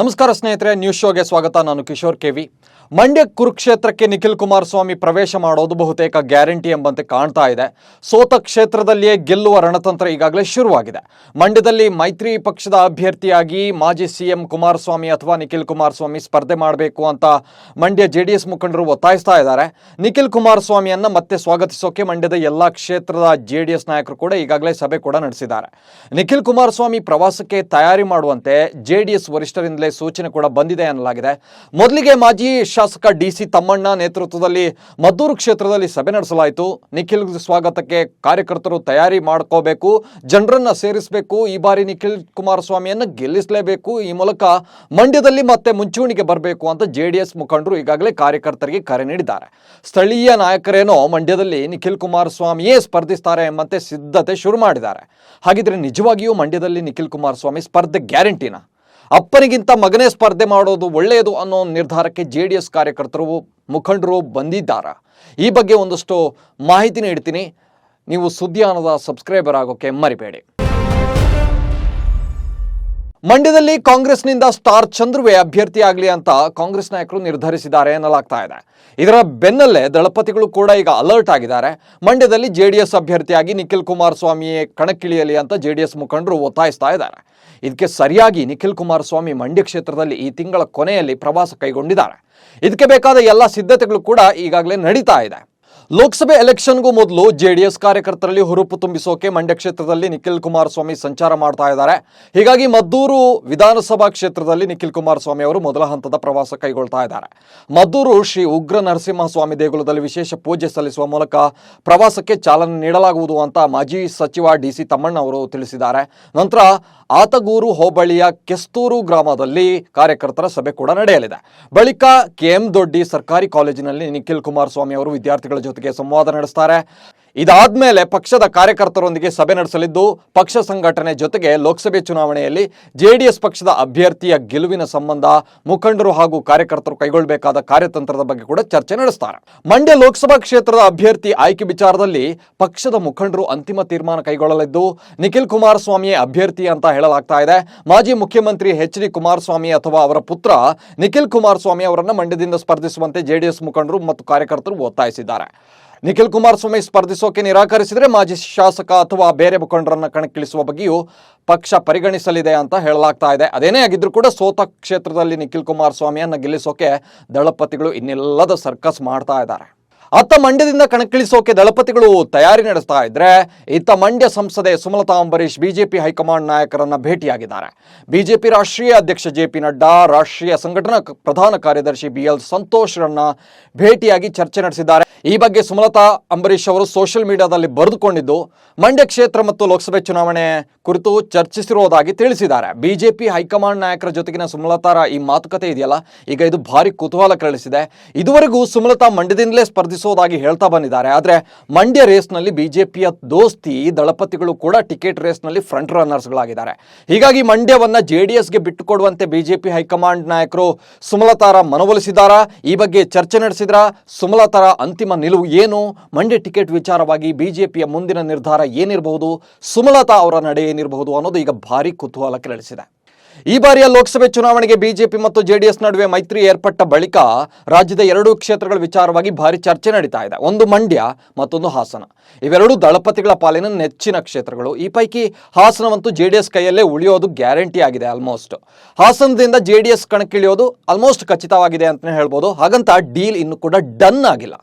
ನಮಸ್ಕಾರ ಸ್ನೇಹಿತರೆ ನ್ಯೂಸ್ ಶೋಗೆ ಸ್ವಾಗತ. ನಾನು ಕಿಶೋರ್ ಕೆವಿ ಮಂಡ್ಯ ಕುರುಕ್ಷೇತ್ರಕ್ಕೆ ನಿಖಿಲ್ ಕುಮಾರಸ್ವಾಮಿ ಪ್ರವೇಶ ಮಾಡೋದು ಬಹುತೇಕ ಗ್ಯಾರಂಟಿ ಎಂಬಂತೆ ಕಾಣ್ತಾ ಇದೆ. ಸೋತ ಕ್ಷೇತ್ರದಲ್ಲಿಯೇ ಗೆಲ್ಲುವ ರಣತಂತ್ರ ಈಗಾಗಲೇ ಶುರುವಾಗಿದೆ. ಮಂಡ್ಯದಲ್ಲಿ ಮೈತ್ರಿ ಪಕ್ಷದ ಅಭ್ಯರ್ಥಿಯಾಗಿ ಮಾಜಿ ಸಿಎಂ ಕುಮಾರಸ್ವಾಮಿ ಅಥವಾ ನಿಖಿಲ್ ಕುಮಾರಸ್ವಾಮಿ ಸ್ಪರ್ಧೆ ಮಾಡಬೇಕು ಅಂತ ಮಂಡ್ಯ ಜೆ ಡಿ ಎಸ್ ಮುಖಂಡರು ಒತ್ತಾಯಿಸ್ತಾ ಇದ್ದಾರೆ. ನಿಖಿಲ್ ಕುಮಾರಸ್ವಾಮಿಯನ್ನ ಮತ್ತೆ ಸ್ವಾಗತಿಸೋಕೆ ಮಂಡ್ಯದ ಎಲ್ಲ ಕ್ಷೇತ್ರದ ಜೆ ನಾಯಕರು ಕೂಡ ಈಗಾಗಲೇ ಸಭೆ ಕೂಡ ನಡೆಸಿದ್ದಾರೆ. ನಿಖಿಲ್ ಕುಮಾರಸ್ವಾಮಿ ಪ್ರವಾಸಕ್ಕೆ ತಯಾರಿ ಮಾಡುವಂತೆ ಜೆ ಡಿ ವರಿಷ್ಠರಿಂದಲೇ ಸೂಚನೆ ಕೂಡ ಬಂದಿದೆ ಎನ್ನಲಾಗಿದೆ ಮೊದಲಿಗೆ ಮಾಜಿ ಶಾಸಕ ಡಿ ಸಿ ತಮ್ಮಣ್ಣ ನೇತೃತ್ವದಲ್ಲಿ ಮದ್ದೂರು ಕ್ಷೇತ್ರದಲ್ಲಿ ಸಭೆ ನಡೆಸಲಾಯಿತು. ನಿಖಿಲ್ ಸ್ವಾಗತಕ್ಕೆ ಕಾರ್ಯಕರ್ತರು ತಯಾರಿ ಮಾಡ್ಕೋಬೇಕು, ಜನರನ್ನ ಸೇರಿಸಬೇಕು, ಈ ಬಾರಿ ನಿಖಿಲ್ ಕುಮಾರಸ್ವಾಮಿಯನ್ನು ಗೆಲ್ಲಿಸಲೇಬೇಕು. ಈ ಮೂಲಕ ಮಂಡ್ಯದಲ್ಲಿ ಮತ್ತೆ ಮುಂಚೂಣಿಗೆ ಬರಬೇಕು ಅಂತ ಜೆ ಮುಖಂಡರು ಈಗಾಗಲೇ ಕಾರ್ಯಕರ್ತರಿಗೆ ಕರೆ ನೀಡಿದ್ದಾರೆ. ಸ್ಥಳೀಯ ನಾಯಕರೇನೋ ಮಂಡ್ಯದಲ್ಲಿ ನಿಖಿಲ್ ಕುಮಾರಸ್ವಾಮಿಯೇ ಸ್ಪರ್ಧಿಸ್ತಾರೆ ಎಂಬಂತೆ ಸಿದ್ಧತೆ ಶುರು ಮಾಡಿದ್ದಾರೆ. ಹಾಗಿದ್ರೆ ನಿಜವಾಗಿಯೂ ಮಂಡ್ಯದಲ್ಲಿ ನಿಖಿಲ್ ಕುಮಾರಸ್ವಾಮಿ ಸ್ಪರ್ಧೆ ಗ್ಯಾರಂಟಿನಾ? ಅಪ್ಪನಿಗಿಂತ ಮಗನೇ ಸ್ಪರ್ಧೆ ಮಾಡೋದು ಒಳ್ಳೆಯದು ಅನ್ನೋ ನಿರ್ಧಾರಕ್ಕೆ ಜೆ ಡಿ ಎಸ್ ಕಾರ್ಯಕರ್ತರು ಮುಖಂಡರು ಬಂದಿದ್ದಾರೆ. ಈ ಬಗ್ಗೆ ಒಂದಷ್ಟು ಮಾಹಿತಿ ನೀಡ್ತೀನಿ. ನೀವು ಸುದ್ದಿಯಾನದ ಸಬ್ಸ್ಕ್ರೈಬರ್ ಆಗೋಕ್ಕೆ ಮರಿಬೇಡಿ. ಮಂಡ್ಯದಲ್ಲಿ ಕಾಂಗ್ರೆಸ್ನಿಂದ ಸ್ಟಾರ್ ಚಂದ್ರುವೆ ಅಭ್ಯರ್ಥಿಯಾಗಲಿ ಅಂತ ಕಾಂಗ್ರೆಸ್ ನಾಯಕರು ನಿರ್ಧರಿಸಿದ್ದಾರೆ ಎನ್ನಲಾಗ್ತಾ ಇದೆ. ಇದರ ಬೆನ್ನಲ್ಲೇ ದಳಪತಿಗಳು ಕೂಡ ಈಗ ಅಲರ್ಟ್ ಆಗಿದ್ದಾರೆ. ಮಂಡ್ಯದಲ್ಲಿ ಜೆಡಿಎಸ್ ಅಭ್ಯರ್ಥಿಯಾಗಿ ನಿಖಿಲ್ ಕುಮಾರಸ್ವಾಮಿಯೇ ಕಣಕ್ಕಿಳಿಯಲಿ ಅಂತ ಜೆಡಿಎಸ್ ಮುಖಂಡರು ಒತ್ತಾಯಿಸ್ತಾ ಇದ್ದಾರೆ. ಇದಕ್ಕೆ ಸರಿಯಾಗಿ ನಿಖಿಲ್ ಕುಮಾರಸ್ವಾಮಿ ಮಂಡ್ಯ ಕ್ಷೇತ್ರದಲ್ಲಿ ಈ ತಿಂಗಳ ಕೊನೆಯಲ್ಲಿ ಪ್ರವಾಸ ಕೈಗೊಂಡಿದ್ದಾರೆ. ಇದಕ್ಕೆ ಬೇಕಾದ ಎಲ್ಲ ಸಿದ್ಧತೆಗಳು ಕೂಡ ಈಗಾಗಲೇ ನಡೀತಾ ಇದೆ. ಲೋಕಸಭೆ ಎಲೆಕ್ಷನ್ಗೂ ಮೊದಲು ಜೆಡಿಎಸ್ ಕಾರ್ಯಕರ್ತರಲ್ಲಿ ಹುರುಪು ತುಂಬಿಸೋಕೆ ಮಂಡ್ಯ ಕ್ಷೇತ್ರದಲ್ಲಿ ನಿಖಿಲ್ ಕುಮಾರಸ್ವಾಮಿ ಸಂಚಾರ ಮಾಡ್ತಾ ಇದ್ದಾರೆ. ಹೀಗಾಗಿ ಮದ್ದೂರು ವಿಧಾನಸಭಾ ಕ್ಷೇತ್ರದಲ್ಲಿ ನಿಖಿಲ್ ಕುಮಾರಸ್ವಾಮಿ ಅವರು ಮೊದಲ ಹಂತದ ಪ್ರವಾಸ ಕೈಗೊಳ್ತಾ ಇದ್ದಾರೆ. ಮದ್ದೂರು ಶ್ರೀ ಉಗ್ರ ನರಸಿಂಹಸ್ವಾಮಿ ದೇಗುಲದಲ್ಲಿ ವಿಶೇಷ ಪೂಜೆ ಸಲ್ಲಿಸುವ ಮೂಲಕ ಪ್ರವಾಸಕ್ಕೆ ಚಾಲನೆ ನೀಡಲಾಗುವುದು ಅಂತ ಮಾಜಿ ಸಚಿವ ಡಿ ಸಿ ತಮ್ಮಣ್ಣ ಅವರು ತಿಳಿಸಿದ್ದಾರೆ. ನಂತರ ಆತಗೂರು ಹೋಬಳಿಯ ಕೆಸ್ತೂರು ಗ್ರಾಮದಲ್ಲಿ ಕಾರ್ಯಕರ್ತರ ಸಭೆ ಕೂಡ ನಡೆಯಲಿದೆ. ಬಳಿಕ ಕೆಎಂ ದೊಡ್ಡಿ ಸರ್ಕಾರಿ ಕಾಲೇಜಿನಲ್ಲಿ ನಿಖಿಲ್ ಕುಮಾರಸ್ವಾಮಿ ಅವರು ವಿದ್ಯಾರ್ಥಿಗಳ ಜೊತೆಗೆ ಸಂವಾದ ನಡೆಸ್ತಾರೆ. ಇದಾದ್ಮೇಲೆ ಪಕ್ಷದ ಕಾರ್ಯಕರ್ತರೊಂದಿಗೆ ಸಭೆ ನಡೆಸಲಿದ್ದು, ಪಕ್ಷ ಸಂಘಟನೆ ಜೊತೆಗೆ ಲೋಕಸಭೆ ಚುನಾವಣೆಯಲ್ಲಿ ಜೆಡಿಎಸ್ ಪಕ್ಷದ ಅಭ್ಯರ್ಥಿಯ ಗೆಲುವಿನ ಸಂಬಂಧ ಮುಖಂಡರು ಹಾಗೂ ಕಾರ್ಯಕರ್ತರು ಕೈಗೊಳ್ಳಬೇಕಾದ ಕಾರ್ಯತಂತ್ರದ ಬಗ್ಗೆ ಕೂಡ ಚರ್ಚೆ ನಡೆಸ್ತಾರೆ. ಮಂಡ್ಯ ಲೋಕಸಭಾ ಕ್ಷೇತ್ರದ ಅಭ್ಯರ್ಥಿ ಆಯ್ಕೆ ವಿಚಾರದಲ್ಲಿ ಪಕ್ಷದ ಮುಖಂಡರು ಅಂತಿಮ ತೀರ್ಮಾನ ಕೈಗೊಳ್ಳಲಿದ್ದು, ನಿಖಿಲ್ ಕುಮಾರಸ್ವಾಮಿಯೇ ಅಭ್ಯರ್ಥಿ ಅಂತ ಹೇಳಲಾಗ್ತಾ ಇದೆ. ಮಾಜಿ ಮುಖ್ಯಮಂತ್ರಿ ಎಚ್ ಡಿ ಕುಮಾರಸ್ವಾಮಿ ಅಥವಾ ಅವರ ಪುತ್ರ ನಿಖಿಲ್ ಕುಮಾರಸ್ವಾಮಿ ಅವರನ್ನು ಮಂಡ್ಯದಿಂದ ಸ್ಪರ್ಧಿಸುವಂತೆ ಜೆಡಿಎಸ್ ಮುಖಂಡರು ಮತ್ತು ಕಾರ್ಯಕರ್ತರು ಒತ್ತಾಯಿಸಿದ್ದಾರೆ. ನಿಖಿಲ್ ಕುಮಾರಸ್ವಾಮಿ ಸ್ಪರ್ಧಿಸೋಕೆ ನಿರಾಕರಿಸಿದರೆ ಮಾಜಿ ಶಾಸಕ ಅಥವಾ ಬೇರೆ ಮುಖಂಡರನ್ನ ಕಣಕ್ಕಿಳಿಸುವ ಬಗ್ಗೆಯೂ ಪಕ್ಷ ಪರಿಗಣಿಸಲಿದೆ ಅಂತ ಹೇಳಲಾಗ್ತಾ ಇದೆ. ಅದೇನೇ ಆಗಿದ್ರೂ ಕೂಡ ಸೋತ ಕ್ಷೇತ್ರದಲ್ಲಿ ನಿಖಿಲ್ ಕುಮಾರಸ್ವಾಮಿಯನ್ನು ಗೆಲ್ಲಿಸೋಕೆ ದಳಪತಿಗಳು ಇನ್ನೆಲ್ಲದ ಸರ್ಕಸ್ ಮಾಡ್ತಾ ಇದ್ದಾರೆ. ಅತ್ತ ಮಂಡ್ಯದಿಂದ ಕಣಕ್ಕಿಳಿಸೋಕೆ ದಳಪತಿಗಳು ತಯಾರಿ ನಡೆಸ್ತಾ ಇದ್ರೆ ಇತ್ತ ಮಂಡ್ಯ ಸಂಸದೆ ಸುಮಲತಾ ಅಂಬರೀಶ್ ಬಿಜೆಪಿ ಹೈಕಮಾಂಡ್ ನಾಯಕರನ್ನ ಭೇಟಿಯಾಗಿದ್ದಾರೆ. ಬಿಜೆಪಿ ರಾಷ್ಟ್ರೀಯ ಅಧ್ಯಕ್ಷ ಜೆ ಪಿ ನಡ್ಡಾ, ರಾಷ್ಟ್ರೀಯ ಸಂಘಟನಾ ಪ್ರಧಾನ ಕಾರ್ಯದರ್ಶಿ ಬಿ ಎಲ್ ಸಂತೋಷ್ರನ್ನ ಭೇಟಿಯಾಗಿ ಚರ್ಚೆ ನಡೆಸಿದ್ದಾರೆ. ಈ ಬಗ್ಗೆ ಸುಮಲತಾ ಅಂಬರೀಶ್ ಅವರು ಸೋಷಿಯಲ್ ಮೀಡಿಯಾದಲ್ಲಿ ಬರೆದುಕೊಂಡಿದ್ದು, ಮಂಡ್ಯ ಕ್ಷೇತ್ರ ಮತ್ತು ಲೋಕಸಭೆ ಚುನಾವಣೆ ಕುರಿತು ಚರ್ಚಿಸಿರುವುದಾಗಿ ತಿಳಿಸಿದ್ದಾರೆ. ಬಿಜೆಪಿ ಹೈಕಮಾಂಡ್ ನಾಯಕರ ಜೊತೆಗಿನ ಸುಮಲತಾರ ಈ ಮಾತುಕತೆ ಇದೆಯಲ್ಲ? ಈಗ ಇದು ಭಾರಿ ಕುತೂಹಲ ಕರಳಿಸಿದೆ. ಇದುವರೆಗೂ ಸುಮಲತಾ ಮಂಡ್ಯದಿಂದಲೇ ಸ್ಪರ್ಧಿಸೋದಾಗಿ ಹೇಳ್ತಾ ಬಂದಿದ್ದಾರೆ. ಆದರೆ ಮಂಡ್ಯ ರೇಸ್ನಲ್ಲಿ ಬಿಜೆಪಿಯ ದೋಸ್ತಿ, ದಳಪತಿಗಳು ಕೂಡ ಟಿಕೆಟ್ ರೇಸ್ನಲ್ಲಿ ಫ್ರಂಟ್ ರನ್ನರ್ಸ್ಗಳಾಗಿದ್ದಾರೆ ಹೀಗಾಗಿ ಮಂಡ್ಯವನ್ನ ಎಸ್ಗೆ ಬಿಟ್ಟುಕೊಡುವಂತೆ ಬಿಜೆಪಿ ಹೈಕಮಾಂಡ್ ನಾಯಕರು ಸುಮಲತಾರ ಮನವೊಲಿಸಿದಾರಾ ಈ ಬಗ್ಗೆ ಚರ್ಚೆ ನಡೆಸಿದ್ರ? ಸುಮಲತಾರ ಅಂತಿಮ ನಿಲುವು ಏನು? ಮಂಡ್ಯ ಟಿಕೆಟ್ ವಿಚಾರವಾಗಿ ಬಿಜೆಪಿಯ ಮುಂದಿನ ನಿರ್ಧಾರ ಏನಿರಬಹುದು? ಸುಮಲತಾ ಅವರ ನಡೆ ಏನಿರಬಹುದು ಅನ್ನೋದು ಈಗ ಭಾರಿ ಕುತೂಹಲ ಕೆರಳಿಸಿದೆ. ಈ ಬಾರಿಯ ಲೋಕಸಭೆ ಚುನಾವಣೆಗೆ ಬಿಜೆಪಿ ಮತ್ತು ಜೆಡಿಎಸ್ ನಡುವೆ ಮೈತ್ರಿ ಏರ್ಪಟ್ಟ ಬಳಿಕ ರಾಜ್ಯದ ಎರಡೂ ಕ್ಷೇತ್ರಗಳ ವಿಚಾರವಾಗಿ ಭಾರಿ ಚರ್ಚೆ ನಡೀತಾ ಇದೆ. ಒಂದು ಮಂಡ್ಯ, ಮತ್ತೊಂದು ಹಾಸನ. ಇವೆರಡೂ ದಳಪತಿಗಳ ಪಾಲಿನ ನೆಚ್ಚಿನ ಕ್ಷೇತ್ರಗಳು. ಈ ಪೈಕಿ ಹಾಸನವಂತೂ ಜೆಡಿಎಸ್ ಕೈಯಲ್ಲೇ ಉಳಿಯೋದು ಗ್ಯಾರಂಟಿ ಆಗಿದೆ ಆಲ್ಮೋಸ್ಟ್ ಹಾಸನದಿಂದ ಜೆಡಿಎಸ್ ಕಣಕ್ಕಿಳಿಯೋದು ಆಲ್ಮೋಸ್ಟ್ ಖಚಿತವಾಗಿದೆ ಅಂತಲೇ ಹೇಳ್ಬೋದು. ಹಾಗಂತ ಡೀಲ್ ಇನ್ನು ಕೂಡ ಡನ್ ಆಗಿಲ್ಲ.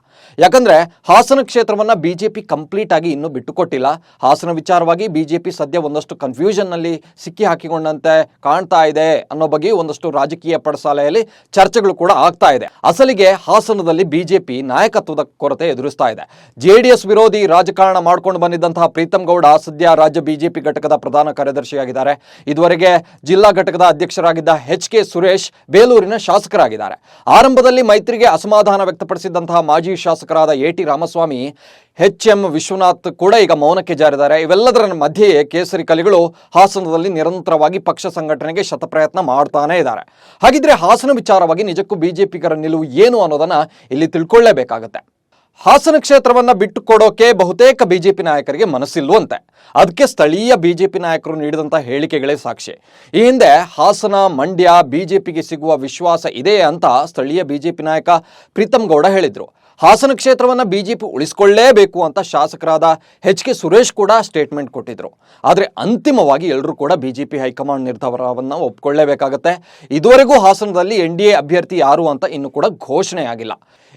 ಯಾಕಂದ್ರೆ ಹಾಸನ ಕ್ಷೇತ್ರವನ್ನ ಬಿಜೆಪಿ ಕಂಪ್ಲೀಟ್ ಆಗಿ ಇನ್ನೂ ಬಿಟ್ಟುಕೊಟ್ಟಿಲ್ಲ. ಹಾಸನ ವಿಚಾರವಾಗಿ ಬಿಜೆಪಿ ಸದ್ಯ ಒಂದಷ್ಟು ಕನ್ಫ್ಯೂಷನ್ನಲ್ಲಿ ಸಿಕ್ಕಿ ಹಾಕಿಕೊಂಡಂತೆ ಕಾಣ್ತಾ ಇದೆ ಅನ್ನೋ ಬಗ್ಗೆ ಒಂದಷ್ಟು ರಾಜಕೀಯ ಪಡಸಾಲೆಯಲ್ಲಿ ಚರ್ಚೆಗಳು ಕೂಡ ಆಗ್ತಾ ಇದೆ. ಅಸಲಿಗೆ ಹಾಸನದಲ್ಲಿ ಬಿಜೆಪಿ ನಾಯಕತ್ವದ ಕೊರತೆ ಎದುರಿಸ್ತಾ ಇದೆ. ಜೆಡಿಎಸ್ ವಿರೋಧಿ ರಾಜಕಾರಣ ಮಾಡ್ಕೊಂಡು ಬಂದಿದ್ದಂತಹ ಪ್ರೀತಂ ಗೌಡ ಸದ್ಯ ರಾಜ್ಯ ಬಿಜೆಪಿ ಘಟಕದ ಪ್ರಧಾನ ಕಾರ್ಯದರ್ಶಿಯಾಗಿದ್ದಾರೆ. ಇದುವರೆಗೆ ಜಿಲ್ಲಾ ಘಟಕದ ಅಧ್ಯಕ್ಷರಾಗಿದ್ದ ಎಚ್ ಕೆ ಸುರೇಶ್ ಬೇಲೂರಿನ ಶಾಸಕರಾಗಿದ್ದಾರೆ. ಆರಂಭದಲ್ಲಿ ಮೈತ್ರಿಗೆ ಅಸಮಾಧಾನ ವ್ಯಕ್ತಪಡಿಸಿದ್ದಂತಹ ಮಾಜಿ ಶಾಸಕರಾದ A T Ramaswamy H M Vishwanath ಕೂಡ ಈಗ ಮೌನಕ್ಕೆ ಜಾರಿದ್ದಾರೆ. ಇವೆಲ್ಲದರ ಮಧ್ಯೆಯೇ ಕೇಸರಿ ಕಲಿಗಳು ಹಾಸನದಲ್ಲಿ ನಿರಂತರವಾಗಿ ಪಕ್ಷ ಸಂಘಟನೆಗೆ ಶತಪ್ರಯತ್ನ ಮಾಡ್ತಾನೆ ಇದ್ದಾರೆ. ಹಾಗಿದ್ರೆ ಹಾಸನ ವಿಚಾರವಾಗಿ ನಿಜಕ್ಕೂ ಬಿಜೆಪಿಗರ ನಿಲುವು ಏನು ಅನ್ನೋದನ್ನ ಇಲ್ಲಿ ತಿಳ್ಕೊಳ್ಳೇಬೇಕಾಗತ್ತೆ. ಹಾಸನ ಕ್ಷೇತ್ರವನ್ನ ಬಿಟ್ಟು ಕೊಡೋಕೆ ಬಹುತೇಕ ಬಿಜೆಪಿ ನಾಯಕರಿಗೆ ಮನಸ್ಸಿಲ್ವಂತೆ. ಅದಕ್ಕೆ ಸ್ಥಳೀಯ ಬಿಜೆಪಿ ನಾಯಕರು ನೀಡಿದಂಥ ಹೇಳಿಕೆಗಳೇ ಸಾಕ್ಷಿ. ಈ ಹಿಂದೆ ಹಾಸನ, ಮಂಡ್ಯ ಬಿಜೆಪಿಗೆ ಸಿಗುವ ವಿಶ್ವಾಸ ಇದೆ ಅಂತ ಸ್ಥಳೀಯ ಬಿಜೆಪಿ ನಾಯಕ ಪ್ರೀತಮ್ ಗೌಡ ಹೇಳಿದ್ರು. ಹಾಸನ ಕ್ಷೇತ್ರವನ್ನ ಬಿಜೆಪಿ ಉಳಿಸ್ಕೊಳ್ಳೇಬೇಕು ಅಂತ ಶಾಸಕರಾದ ಎಚ್ ಕೆ ಸುರೇಶ್ ಕೂಡ ಸ್ಟೇಟ್ಮೆಂಟ್ ಕೊಟ್ಟಿದ್ರು. ಆದರೆ ಅಂತಿಮವಾಗಿ ಎಲ್ಲರೂ ಕೂಡ ಬಿಜೆಪಿ ಹೈಕಮಾಂಡ್ ನಿರ್ಧಾರವನ್ನು ಒಪ್ಕೊಳ್ಳೇಬೇಕಾಗತ್ತೆ. ಇದುವರೆಗೂ ಹಾಸನದಲ್ಲಿ ಎನ್ ಅಭ್ಯರ್ಥಿ ಯಾರು ಅಂತ ಇನ್ನು ಕೂಡ ಘೋಷಣೆ ಆಗಿಲ್ಲ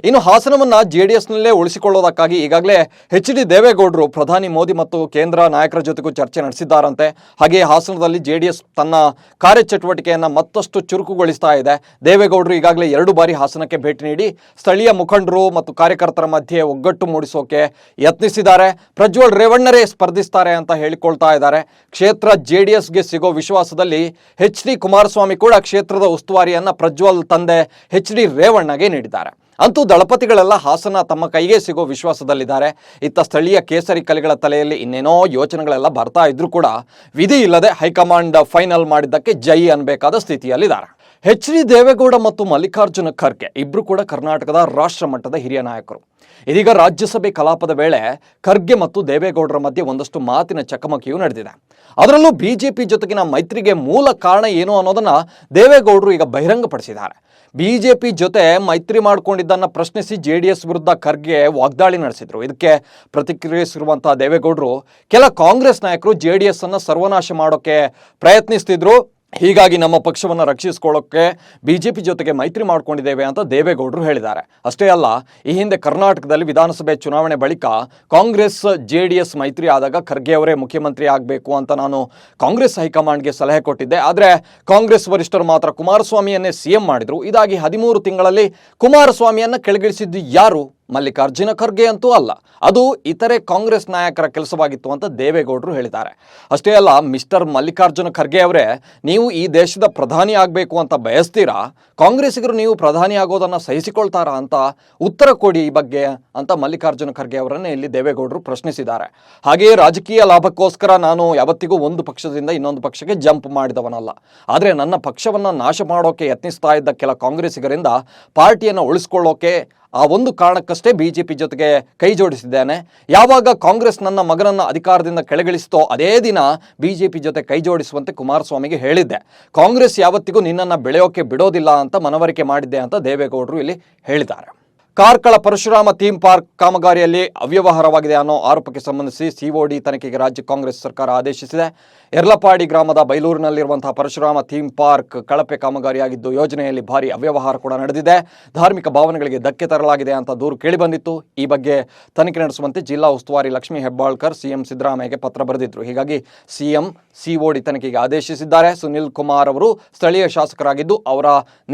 ಇನ್ನು ಹಾಸನವನ್ನು ಜೆ ಡಿ ಎಸ್ನಲ್ಲೇ ಉಳಿಸಿಕೊಳ್ಳೋದಕ್ಕಾಗಿ ಈಗಾಗಲೇ ಹೆಚ್ ಡಿ ದೇವೇಗೌಡರು, ಪ್ರಧಾನಿ ಮೋದಿ ಮತ್ತು ಕೇಂದ್ರ ನಾಯಕರ ಜೊತೆಗೂ ಚರ್ಚೆ ನಡೆಸಿದ್ದಾರಂತೆ. ಹಾಗೆ ಹಾಸನದಲ್ಲಿ ಜೆ ಡಿ ಎಸ್ ತನ್ನ ಕಾರ್ಯಚಟುವಟಿಕೆಯನ್ನು ಮತ್ತಷ್ಟು ಚುರುಕುಗೊಳಿಸ್ತಾ ಇದೆ. ದೇವೇಗೌಡರು ಈಗಾಗಲೇ ಎರಡು ಬಾರಿ ಹಾಸನಕ್ಕೆ ಭೇಟಿ ನೀಡಿ ಸ್ಥಳೀಯ ಮುಖಂಡರು ಮತ್ತು ಕಾರ್ಯಕರ್ತರ ಮಧ್ಯೆ ಒಗ್ಗಟ್ಟು ಮೂಡಿಸೋಕೆ ಯತ್ನಿಸಿದ್ದಾರೆ. ಪ್ರಜ್ವಲ್ ರೇವಣ್ಣರೇ ಸ್ಪರ್ಧಿಸ್ತಾರೆ ಅಂತ ಹೇಳಿಕೊಳ್ತಾ ಇದ್ದಾರೆ. ಕ್ಷೇತ್ರ ಜೆ ಡಿ ಎಸ್ಗೆ ಸಿಗೋ ವಿಶ್ವಾಸದಲ್ಲಿ ಎಚ್ ಡಿ ಕುಮಾರಸ್ವಾಮಿ ಕೂಡ ಕ್ಷೇತ್ರದ ಉಸ್ತುವಾರಿಯನ್ನು ಪ್ರಜ್ವಲ್ ತಂದೆ ಎಚ್ ಡಿ ರೇವಣ್ಣಗೆ ನೀಡಿದ್ದಾರೆ. ಅಂತೂ ದಳಪತಿಗಳೆಲ್ಲ ಹಾಸನ ತಮ್ಮ ಕೈಗೆ ಸಿಗೋ ವಿಶ್ವಾಸದಲ್ಲಿದ್ದಾರೆ. ಇತ್ತ ಸ್ಥಳೀಯ ಕೇಸರಿ ಕಲೆಗಳ ತಲೆಯಲ್ಲಿ ಇನ್ನೇನೋ ಯೋಚನೆಗಳೆಲ್ಲ ಬರ್ತಾ ಇದ್ರೂ ಕೂಡ ವಿಧಿ ಇಲ್ಲದೆ ಹೈಕಮಾಂಡ್ ಫೈನಲ್ ಮಾಡಿದ್ದಕ್ಕೆ ಜೈ ಅನ್ಬೇಕಾದ ಸ್ಥಿತಿಯಲ್ಲಿದ್ದಾರೆ. ಎಚ್ ಡಿ ದೇವೇಗೌಡ ಮತ್ತು ಮಲ್ಲಿಕಾರ್ಜುನ ಖರ್ಗೆ ಇಬ್ರು ಕೂಡ ಕರ್ನಾಟಕದ ರಾಷ್ಟ್ರ ಮಟ್ಟದ ಹಿರಿಯ ನಾಯಕರು. ಇದೀಗ ರಾಜ್ಯಸಭೆ ಕಲಾಪದ ವೇಳೆ ಖರ್ಗೆ ಮತ್ತು ದೇವೇಗೌಡರ ಮಧ್ಯೆ ಒಂದಷ್ಟು ಮಾತಿನ ಚಕಮಕಿಯು ನಡೆದಿದೆ. ಅದರಲ್ಲೂ ಬಿಜೆಪಿ ಜೊತೆಗಿನ ಮೈತ್ರಿಗೆ ಮೂಲ ಕಾರಣ ಏನು ಅನ್ನೋದನ್ನ ದೇವೇಗೌಡರು ಈಗ ಬಹಿರಂಗಪಡಿಸಿದ್ದಾರೆ. ಬಿಜೆಪಿ ಜೊತೆ ಮೈತ್ರಿ ಮಾಡಿಕೊಂಡಿದ್ದನ್ನ ಪ್ರಶ್ನಿಸಿ ಜೆ ಡಿ ಎಸ್ ವಿರುದ್ಧ ಖರ್ಗೆ ವಾಗ್ದಾಳಿ ನಡೆಸಿದ್ರು. ಇದಕ್ಕೆ ಪ್ರತಿಕ್ರಿಯಿಸಿರುವಂತಹ ದೇವೇಗೌಡರು, ಕೆಲ ಕಾಂಗ್ರೆಸ್ ನಾಯಕರು ಜೆ ಡಿ ಎಸ್ ಅನ್ನು ಸರ್ವನಾಶ ಮಾಡೋಕೆ ಪ್ರಯತ್ನಿಸ್ತಿದ್ರು. ಹೀಗಾಗಿ ನಮ್ಮ ಪಕ್ಷವನ್ನು ರಕ್ಷಿಸಿಕೊಳ್ಳೋಕ್ಕೆ ಬಿ ಜೆ ಪಿ ಜೊತೆಗೆ ಮೈತ್ರಿ ಮಾಡಿಕೊಂಡಿದ್ದೇವೆ ಅಂತ ದೇವೇಗೌಡರು ಹೇಳಿದ್ದಾರೆ. ಅಷ್ಟೇ ಅಲ್ಲ, ಈ ಹಿಂದೆ ಕರ್ನಾಟಕದಲ್ಲಿ ವಿಧಾನಸಭೆ ಚುನಾವಣೆ ಬಳಿಕ ಕಾಂಗ್ರೆಸ್, ಜೆ ಡಿ ಎಸ್ ಮೈತ್ರಿ ಆದಾಗ ಖರ್ಗೆ ಅವರೇ ಮುಖ್ಯಮಂತ್ರಿ ಆಗಬೇಕು ಅಂತ ನಾನು ಕಾಂಗ್ರೆಸ್ ಹೈಕಮಾಂಡ್ಗೆ ಸಲಹೆ ಕೊಟ್ಟಿದ್ದೆ. ಆದರೆ ಕಾಂಗ್ರೆಸ್ ವರಿಷ್ಠರು ಮಾತ್ರ ಕುಮಾರಸ್ವಾಮಿಯನ್ನೇ ಸಿಎಂ ಮಾಡಿದರು. ಇದಾಗಿ ಹದಿಮೂರು ತಿಂಗಳಲ್ಲಿ ಕುಮಾರಸ್ವಾಮಿಯನ್ನು ಕೆಳಗಿಳಿಸಿದ್ದು ಯಾರು? ಮಲ್ಲಿಕಾರ್ಜುನ ಖರ್ಗೆ ಅಂತೂ ಅಲ್ಲ, ಅದು ಇತರೆ ಕಾಂಗ್ರೆಸ್ ನಾಯಕರ ಕೆಲಸವಾಗಿತ್ತು ಅಂತ ದೇವೇಗೌಡರು ಹೇಳಿದ್ದಾರೆ. ಅಷ್ಟೇ ಅಲ್ಲ, ಮಿಸ್ಟರ್ ಮಲ್ಲಿಕಾರ್ಜುನ ಖರ್ಗೆ ಅವರೇ, ನೀವು ಈ ದೇಶದ ಪ್ರಧಾನಿ ಆಗಬೇಕು ಅಂತ ಬಯಸ್ತೀರಾ? ಕಾಂಗ್ರೆಸ್ಸಿಗರು ನೀವು ಪ್ರಧಾನಿ ಆಗೋದನ್ನು ಸಹಿಸಿಕೊಳ್ತಾರಾ ಅಂತ ಉತ್ತರ ಕೊಡಿ ಈ ಬಗ್ಗೆ ಅಂತ ಮಲ್ಲಿಕಾರ್ಜುನ ಖರ್ಗೆ ಅವರನ್ನೇ ಇಲ್ಲಿ ದೇವೇಗೌಡರು ಪ್ರಶ್ನಿಸಿದ್ದಾರೆ. ಹಾಗೆಯೇ ರಾಜಕೀಯ ಲಾಭಕ್ಕೋಸ್ಕರ ನಾನು ಯಾವತ್ತಿಗೂ ಒಂದು ಪಕ್ಷದಿಂದ ಇನ್ನೊಂದು ಪಕ್ಷಕ್ಕೆ ಜಂಪ್ ಮಾಡಿದವನಲ್ಲ. ಆದರೆ ನನ್ನ ಪಕ್ಷವನ್ನು ನಾಶ ಮಾಡೋಕೆ ಯತ್ನಿಸ್ತಾ ಇದ್ದ ಕೆಲ ಕಾಂಗ್ರೆಸ್ಸಿಗರಿಂದ ಪಾರ್ಟಿಯನ್ನು ಉಳಿಸ್ಕೊಳ್ಳೋಕೆ ಆ ಒಂದು ಕಾರಣಕ್ಕಷ್ಟೇ ಬಿಜೆಪಿ ಜೊತೆಗೆ ಕೈ ಜೋಡಿಸಿದ್ದೇನೆ. ಯಾವಾಗ ಕಾಂಗ್ರೆಸ್ ನನ್ನ ಮಗನನ್ನು ಅಧಿಕಾರದಿಂದ ಕೆಳಗಿಳಿಸ್ತೋ ಅದೇ ದಿನ ಬಿಜೆಪಿ ಜೊತೆ ಕೈ ಜೋಡಿಸುವಂತೆ ಕುಮಾರಸ್ವಾಮಿಗೆ ಹೇಳಿದ್ದೆ. ಕಾಂಗ್ರೆಸ್ ಯಾವತ್ತಿಗೂ ನಿನ್ನನ್ನು ಬೆಳೆಯೋಕೆ ಬಿಡೋದಿಲ್ಲ ಅಂತ ಮನವರಿಕೆ ಮಾಡಿದ್ದೆ ಅಂತ ದೇವೇಗೌಡರು ಇಲ್ಲಿ ಹೇಳಿದ್ದಾರೆ. ಕಾರ್ಕಳ ಪರಶುರಾಮ ಥೀಮ್ ಪಾರ್ಕ್ ಕಾಮಗಾರಿಯಲ್ಲಿ ಅವ್ಯವಹಾರವಾಗಿದೆ ಅನ್ನೋ ಆರೋಪಕ್ಕೆ ಸಂಬಂಧಿಸಿ ಸಿಒಡಿ ತನಿಖೆಗೆ ರಾಜ್ಯ ಕಾಂಗ್ರೆಸ್ ಸರ್ಕಾರ ಆದೇಶಿಸಿದೆ. ಯರ್ಲಪಾಡಿ ಗ್ರಾಮದ ಬೈಲೂರಿನಲ್ಲಿರುವಂತಹ ಪರಶುರಾಮ ಥೀಮ್ ಪಾರ್ಕ್ ಕಳಪೆ ಕಾಮಗಾರಿಯಾಗಿದ್ದು ಯೋಜನೆಯಲ್ಲಿ ಭಾರಿ ಅವ್ಯವಹಾರ ಕೂಡ ನಡೆದಿದೆ. ಧಾರ್ಮಿಕ ಭಾವನೆಗಳಿಗೆ ಧಕ್ಕೆ ತರಲಾಗಿದೆ ಅಂತ ದೂರು ಕೇಳಿಬಂದಿತ್ತು ಈ ಬಗ್ಗೆ ತನಿಖೆ ನಡೆಸುವಂತೆ ಜಿಲ್ಲಾ ಉಸ್ತುವಾರಿ ಲಕ್ಷ್ಮೀ ಹೆಬ್ಬಾಳ್ಕರ್, ಸಿಎಂ ಸಿದ್ದರಾಮಯ್ಯಗೆ ಪತ್ರ ಬರೆದಿದ್ರು. ಹೀಗಾಗಿ ಸಿಎಂ, ಸಿಒಡಿ ತನಿಖೆಗೆ ಆದೇಶಿಸಿದ್ದಾರೆ. ಸುನಿಲ್ ಕುಮಾರ್ ಅವರು ಸ್ಥಳೀಯ ಶಾಸಕರಾಗಿದ್ದು ಅವರ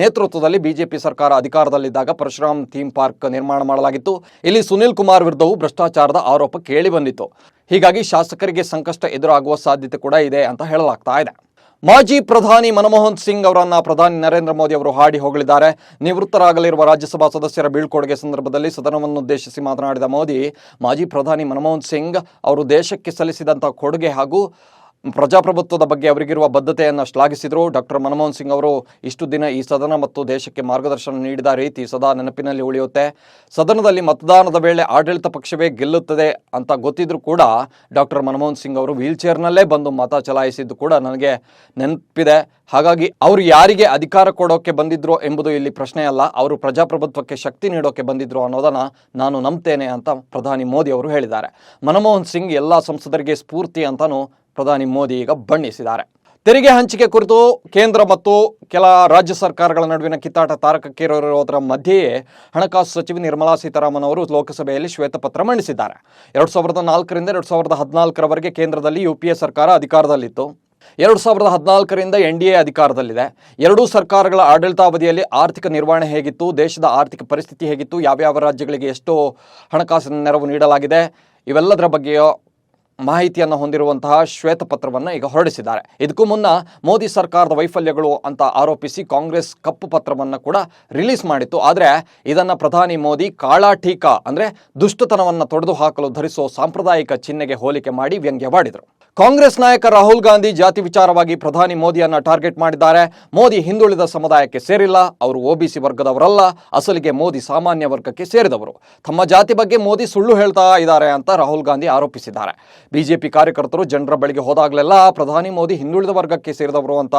ನೇತೃತ್ವದಲ್ಲಿ ಬಿಜೆಪಿ ಸರ್ಕಾರ ಅಧಿಕಾರದಲ್ಲಿದ್ದಾಗ ಪರಶುರಾಮ್ ಥೀಮ್ ಪಾರ್ಕ್ ನಿರ್ಮಾಣ ಮಾಡಲಾಗಿತ್ತು. ಇಲ್ಲಿ ಸುನಿಲ್ ಕುಮಾರ್ ವಿರುದ್ಧವೂ ಭ್ರಷ್ಟಾಚಾರದ ಆರೋಪ ಕೇಳಿ ಬಂದಿತ್ತು. ಹೀಗಾಗಿ ಶಾಸಕರಿಗೆ ಸಂಕಷ್ಟ ಎದುರಾಗುವ ಸಾಧ್ಯತೆ ಕೂಡ ಇದೆ ಅಂತ ಹೇಳಲಾಗ್ತಾ ಇದೆ. ಮಾಜಿ ಪ್ರಧಾನಿ ಮನಮೋಹನ್ ಸಿಂಗ್ ಅವರನ್ನ ಪ್ರಧಾನಿ ನರೇಂದ್ರ ಮೋದಿ ಅವರು ಹಾಡಿ ಹೋಗಲಿದ್ದಾರೆ ನಿವೃತ್ತರಾಗಲಿರುವ ರಾಜ್ಯಸಭಾ ಸದಸ್ಯರ ಬೀಳ್ಕೊಡುಗೆ ಸಂದರ್ಭದಲ್ಲಿ ಸದನವನ್ನು ಉದ್ದೇಶಿಸಿ ಮಾತನಾಡಿದ ಮೋದಿ, ಮಾಜಿ ಪ್ರಧಾನಿ ಮನಮೋಹನ್ ಸಿಂಗ್ ಅವರು ದೇಶಕ್ಕೆ ಸಲ್ಲಿಸಿದಂಥ ಕೊಡುಗೆ ಹಾಗೂ ಪ್ರಜಾಪ್ರಭುತ್ವದ ಬಗ್ಗೆ ಅವರಿಗಿರುವ ಬದ್ಧತೆಯನ್ನು ಶ್ಲಾಘಿಸಿದರು. ಡಾಕ್ಟರ್ ಮನಮೋಹನ್ ಸಿಂಗ್ ಅವರು ಇಷ್ಟು ದಿನ ಈ ಸದನ ಮತ್ತು ದೇಶಕ್ಕೆ ಮಾರ್ಗದರ್ಶನ ನೀಡಿದ ರೀತಿ ಸದಾ ನೆನಪಿನಲ್ಲಿ ಉಳಿಯುತ್ತೆ. ಸದನದಲ್ಲಿ ಮತದಾನದ ವೇಳೆ ಆಡಳಿತ ಪಕ್ಷವೇ ಗೆಲ್ಲುತ್ತದೆ ಅಂತ ಗೊತ್ತಿದ್ರು ಕೂಡ ಡಾಕ್ಟರ್ ಮನಮೋಹನ್ ಸಿಂಗ್ ಅವರು ವೀಲ್ಚೇರ್ನಲ್ಲೇ ಬಂದು ಮತ ಚಲಾಯಿಸಿದ್ದು ಕೂಡ ನನಗೆ ನೆನಪಿದೆ. ಹಾಗಾಗಿ ಅವರು ಯಾರಿಗೆ ಅಧಿಕಾರ ಕೊಡೋಕೆ ಬಂದಿದ್ರು ಎಂಬುದು ಇಲ್ಲಿ ಪ್ರಶ್ನೆ ಅಲ್ಲ ಅವರು ಪ್ರಜಾಪ್ರಭುತ್ವಕ್ಕೆ ಶಕ್ತಿ ನೀಡೋಕೆ ಬಂದಿದ್ರು ಅನ್ನೋದನ್ನ ನಾನು ನಂಬ್ತೇನೆ ಅಂತ ಪ್ರಧಾನಿ ಮೋದಿ ಅವರು ಹೇಳಿದ್ದಾರೆ. ಮನಮೋಹನ್ ಸಿಂಗ್ ಎಲ್ಲ ಸಂಸದರಿಗೆ ಸ್ಫೂರ್ತಿ ಅಂತಾನು ಪ್ರಧಾನಿ ಮೋದಿ ಈಗ ಬಣ್ಣಿಸಿದ್ದಾರೆ. ತೆರಿಗೆ ಹಂಚಿಕೆ ಕುರಿತು ಕೇಂದ್ರ ಮತ್ತು ಕೆಲ ರಾಜ್ಯ ಸರ್ಕಾರಗಳ ನಡುವಿನ ಕಿತ್ತಾಟ ತಾರಕಕ್ಕೇರಿರೋದರ ಮಧ್ಯೆಯೇ ಹಣಕಾಸು ಸಚಿವೆ ನಿರ್ಮಲಾ ಸೀತಾರಾಮನ್ ಅವರು ಲೋಕಸಭೆಯಲ್ಲಿ ಶ್ವೇತಪತ್ರ ಮಂಡಿಸಿದ್ದಾರೆ. ಎರಡು ಸಾವಿರದ ನಾಲ್ಕರಿಂದ ಎರಡು ಸಾವಿರದ ಹದಿನಾಲ್ಕರವರೆಗೆ ಕೇಂದ್ರದಲ್ಲಿ ಯು ಪಿ ಎ ಸರ್ಕಾರ ಅಧಿಕಾರದಲ್ಲಿತ್ತು. ಎರಡು ಸಾವಿರದ ಹದಿನಾಲ್ಕರಿಂದ ಎನ್ ಡಿ ಎ ಅಧಿಕಾರದಲ್ಲಿದೆ. ಎರಡೂ ಸರ್ಕಾರಗಳ ಆಡಳಿತಾವಧಿಯಲ್ಲಿ ಆರ್ಥಿಕ ನಿರ್ವಹಣೆ ಹೇಗಿತ್ತು, ದೇಶದ ಆರ್ಥಿಕ ಪರಿಸ್ಥಿತಿ ಹೇಗಿತ್ತು, ಯಾವ್ಯಾವ ರಾಜ್ಯಗಳಿಗೆ ಎಷ್ಟು ಹಣಕಾಸಿನ ನೆರವು ನೀಡಲಾಗಿದೆ, ಇವೆಲ್ಲದರ ಬಗ್ಗೆಯೋ ಮಾಹಿತಿಯನ್ನು ಹೊಂದಿರುವಂತಹ ಶ್ವೇತಪತ್ರವನ್ನು ಈಗ ಹೊರಡಿಸಿದ್ದಾರೆ. ಇದಕ್ಕೂ ಮುನ್ನ ಮೋದಿ ಸರ್ಕಾರದ ವೈಫಲ್ಯಗಳು ಅಂತ ಆರೋಪಿಸಿ ಕಾಂಗ್ರೆಸ್ ಕಪ್ಪು ಪತ್ರವನ್ನು ಕೂಡ ರಿಲೀಸ್ ಮಾಡಿತ್ತು. ಆದರೆ ಇದನ್ನು ಪ್ರಧಾನಿ ಮೋದಿ ಕಾಳಾಠೀಕಾ ಅಂದರೆ ದುಷ್ಟತನವನ್ನು ತೊಡೆದು ಹಾಕಲು ಧರಿಸುವ ಸಾಂಪ್ರದಾಯಿಕ ಚಿಹ್ನೆಗೆ ಹೋಲಿಕೆ ಮಾಡಿ ವ್ಯಂಗ್ಯವಾಡಿದರು. ಕಾಂಗ್ರೆಸ್ ನಾಯಕ ರಾಹುಲ್ ಗಾಂಧಿ ಜಾತಿ ವಿಚಾರವಾಗಿ ಪ್ರಧಾನಿ ಮೋದಿಯನ್ನ ಟಾರ್ಗೆಟ್ ಮಾಡಿದ್ದಾರೆ. ಮೋದಿ ಹಿಂದುಳಿದ ಸಮುದಾಯಕ್ಕೆ ಸೇರಿಲ್ಲ, ಅವರು ಒಬಿಸಿ ವರ್ಗದವರಲ್ಲ, ಅಸಲಿಗೆ ಮೋದಿ ಸಾಮಾನ್ಯ ವರ್ಗಕ್ಕೆ ಸೇರಿದವರು. ತಮ್ಮ ಜಾತಿ ಬಗ್ಗೆ ಮೋದಿ ಸುಳ್ಳು ಹೇಳ್ತಾ ಇದ್ದಾರೆ ಅಂತ ರಾಹುಲ್ ಗಾಂಧಿ ಆರೋಪಿಸಿದ್ದಾರೆ. ಬಿಜೆಪಿ ಕಾರ್ಯಕರ್ತರು ಜನರ ಬಳಿಗೆ ಹೋದಾಗಲೆಲ್ಲ ಪ್ರಧಾನಿ ಮೋದಿ ಹಿಂದುಳಿದ ವರ್ಗಕ್ಕೆ ಸೇರಿದವರು ಅಂತ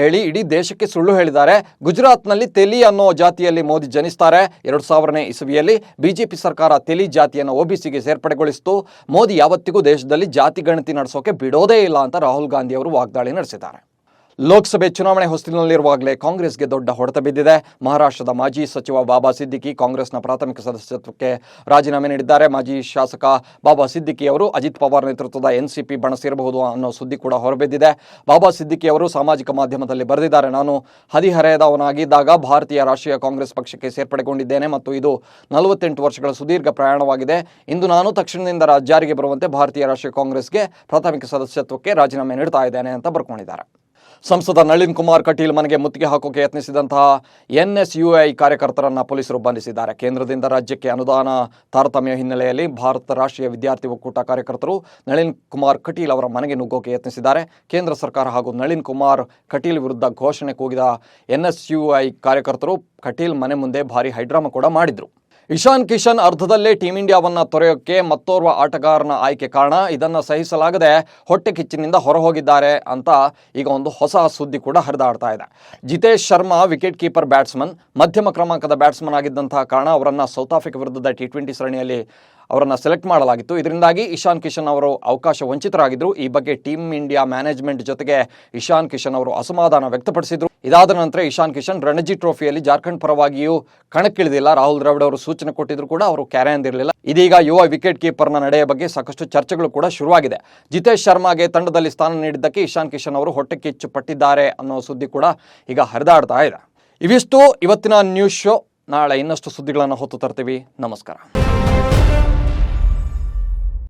ಹೇಳಿ ಇಡೀ ದೇಶಕ್ಕೆ ಸುಳ್ಳು ಹೇಳಿದ್ದಾರೆ. ಗುಜರಾತ್ನಲ್ಲಿ ತೆಲಿ ಅನ್ನೋ ಜಾತಿಯಲ್ಲಿ ಮೋದಿ ಜನಿಸ್ತಾರೆ. ಎರಡು ಸಾವಿರನೇ ಇಸವಿಯಲ್ಲಿ ಬಿಜೆಪಿ ಸರ್ಕಾರ ತೆಲಿ ಜಾತಿಯನ್ನು ಒಬಿಸಿಗೆ ಸೇರ್ಪಡೆಗೊಳಿಸಿತು. ಮೋದಿ ಯಾವತ್ತಿಗೂ ದೇಶದಲ್ಲಿ ಜಾತಿ ಗಣತಿ ನಡೆಸೋಕೆ ಬಿಡೋದೇ ಇಲ್ಲ ಅಂತ ರಾಹುಲ್ ಗಾಂಧಿ ಅವರು ವಾಗ್ದಾಳಿ ನಡೆಸಿದ್ದಾರೆ. ಲೋಕಸಭೆ ಚುನಾವಣೆ ಹೊಸ್ತಿಲಿನಲ್ಲಿರುವಾಗಲೇ ಕಾಂಗ್ರೆಸ್ಗೆ ದೊಡ್ಡ ಹೊಡೆತ ಬಿದ್ದಿದೆ. ಮಹಾರಾಷ್ಟ್ರದ ಮಾಜಿ ಸಚಿವ ಬಾಬಾ ಸಿದ್ದಿಕಿ ಕಾಂಗ್ರೆಸ್ನ ಪ್ರಾಥಮಿಕ ಸದಸ್ಯತ್ವಕ್ಕೆ ರಾಜೀನಾಮೆ ನೀಡಿದ್ದಾರೆ. ಮಾಜಿ ಶಾಸಕ ಬಾಬಾ ಸಿದ್ದಿಕಿ ಅವರು ಅಜಿತ್ ಪವಾರ್ ನೇತೃತ್ವದ ಎನ್ಸಿಪಿ ಬಣಸಿರಬಹುದು ಅನ್ನೋ ಸುದ್ದಿ ಕೂಡ ಹೊರಬಿದ್ದಿದೆ. ಬಾಬಾ ಸಿದ್ದಿಕಿ ಅವರು ಸಾಮಾಜಿಕ ಮಾಧ್ಯಮದಲ್ಲಿ ಬರೆದಿದ್ದಾರೆ. ನಾನು ಹದಿಹರೆಯದವನಾಗಿದ್ದಾಗ ಭಾರತೀಯ ರಾಷ್ಟ್ರೀಯ ಕಾಂಗ್ರೆಸ್ ಪಕ್ಷಕ್ಕೆ ಸೇರ್ಪಡೆಗೊಂಡಿದ್ದೇನೆ ಮತ್ತು ಇದು ನಲವತ್ತೆಂಟು ವರ್ಷಗಳ ಸುದೀರ್ಘ ಪ್ರಯಾಣವಾಗಿದೆ. ಇಂದು ನಾನು ತಕ್ಷಣದಿಂದ ಜಾರಿಗೆ ಬರುವಂತೆ ಭಾರತೀಯ ರಾಷ್ಟ್ರೀಯ ಕಾಂಗ್ರೆಸ್ಗೆ ಪ್ರಾಥಮಿಕ ಸದಸ್ಯತ್ವಕ್ಕೆ ರಾಜೀನಾಮೆ ನೀಡ್ತಾ ಇದ್ದೇನೆ ಅಂತ ಬರ್ಕೊಂಡಿದ್ದಾರೆ. ಸಂಸದ ನಳಿನ್ ಕುಮಾರ್ ಕಟೀಲ್ ಮನೆಗೆ ಮುತ್ತಿಗೆ ಹಾಕೋಕೆ ಯತ್ನಿಸಿದಂತಹ ಎನ್ಎಸ್ಯುಐ ಕಾರ್ಯಕರ್ತರನ್ನ ಪೊಲೀಸರು ಬಂಧಿಸಿದ್ದಾರೆ. ಕೇಂದ್ರದಿಂದ ರಾಜ್ಯಕ್ಕೆ ಅನುದಾನ ತಾರತಮ್ಯ ಹಿನ್ನೆಲೆಯಲ್ಲಿ ಭಾರತ ರಾಷ್ಟ್ರೀಯ ವಿದ್ಯಾರ್ಥಿ ಒಕ್ಕೂಟ ಕಾರ್ಯಕರ್ತರು ನಳಿನ್ ಕುಮಾರ್ ಕಟೀಲ್ ಅವರ ಮನೆಗೆ ನುಗ್ಗೋಕೆ ಯತ್ನಿಸಿದ್ದಾರೆ. ಕೇಂದ್ರ ಸರ್ಕಾರ ಹಾಗೂ ನಳಿನ್ ಕುಮಾರ್ ಕಟೀಲ್ ವಿರುದ್ಧ ಘೋಷಣೆ ಕೂಗಿದ ಎನ್ಎಸ್ಯುಐ ಕಾರ್ಯಕರ್ತರು ಕಟೀಲ್ ಮನೆ ಮುಂದೆ ಭಾರಿ ಹೈಡ್ರಾಮಾ ಕೂಡ ಮಾಡಿದ್ರು. ಇಶಾನ್ ಕಿಶನ್ ಅರ್ಧದಲ್ಲೇ ಟೀಂ ಇಂಡಿಯಾವನ್ನ ತೊರೆಯೋಕೆ ಮತ್ತೋರ್ವ ಆಟಗಾರನ ಆಯ್ಕೆ ಕಾರಣ ಇದನ್ನು ಸಹಿಸಲಾಗದೆ ಹೊಟ್ಟೆ ಕಿಚ್ಚಿನಿಂದ ಹೊರಹೋಗಿದ್ದಾರೆ ಅಂತ ಈಗ ಒಂದು ಹೊಸ ಸುದ್ದಿ ಕೂಡ ಹರಿದಾಡ್ತಾ ಇದೆ. Jitesh Sharma wicket keeper batsman, ಮಧ್ಯಮ ಕ್ರಮಾಂಕದ ಬ್ಯಾಟ್ಸ್ಮನ್ ಆಗಿದ್ದಂತಹ ಕಾರಣ ಅವರನ್ನು ಸೌತ್ ಆಫ್ರಿಕಾ ವಿರುದ್ಧದ ಟಿ ಟ್ವೆಂಟಿ ಸರಣಿಯಲ್ಲಿ ಅವರನ್ನು ಸೆಲೆಕ್ಟ್ ಮಾಡಲಾಗಿತ್ತು. ಇದರಿಂದಾಗಿ ಇಶಾನ್ ಕಿಶನ್ ಅವರು ಅವಕಾಶ ವಂಚಿತರಾಗಿದ್ದರು ಈ ಬಗ್ಗೆ ಟೀಮ್ ಇಂಡಿಯಾ ಮ್ಯಾನೇಜ್ಮೆಂಟ್ ಜೊತೆಗೆ ಇಶಾನ್ ಕಿಶನ್ ಅವರು ಅಸಮಾಧಾನ ವ್ಯಕ್ತಪಡಿಸಿದ್ರು. ಇದಾದ ನಂತರ ಇಶಾನ್ ಕಿಶನ್ ರಣಜಿ ಟ್ರೋಫಿಯಲ್ಲಿ ಜಾರ್ಖಂಡ್ ಪರವಾಗಿಯೂ ಕಣಕ್ಕಿಳಿದಿಲ್ಲ. ರಾಹುಲ್ ದ್ರಾವಿಡ್ ಅವರು ಸೂಚನೆ ಕೊಟ್ಟಿದ್ರು ಕೂಡ ಅವರು ಕ್ಯಾರೆ ಅಂದಿರಲಿಲ್ಲ. ಇದೀಗ ಯುವ ವಿಕೆಟ್ ಕೀಪರ್ನ ನಡೆಯ ಬಗ್ಗೆ ಸಾಕಷ್ಟು ಚರ್ಚೆಗಳು ಕೂಡ ಶುರುವಾಗಿದೆ. ಜಿತೇಶ್ ಶರ್ಮಾಗೆ ತಂಡದಲ್ಲಿ ಸ್ಥಾನ ನೀಡಿದ್ದಕ್ಕೆ ಇಶಾನ್ ಕಿಶನ್ ಅವರು ಹೊಟ್ಟೆ ಕಿಚ್ಚು ಪಟ್ಟಿದ್ದಾರೆ ಅನ್ನೋ ಸುದ್ದಿ ಕೂಡ ಈಗ ಹರಿದಾಡ್ತಾ ಇದೆ. ಇವಿಷ್ಟು ಇವತ್ತಿನ ನ್ಯೂಸ್ ಶೋ ನಾಳೆ ಇನ್ನಷ್ಟು ಸುದ್ದಿಗಳನ್ನು ಹೊತ್ತು ತರ್ತೀವಿ. ನಮಸ್ಕಾರ.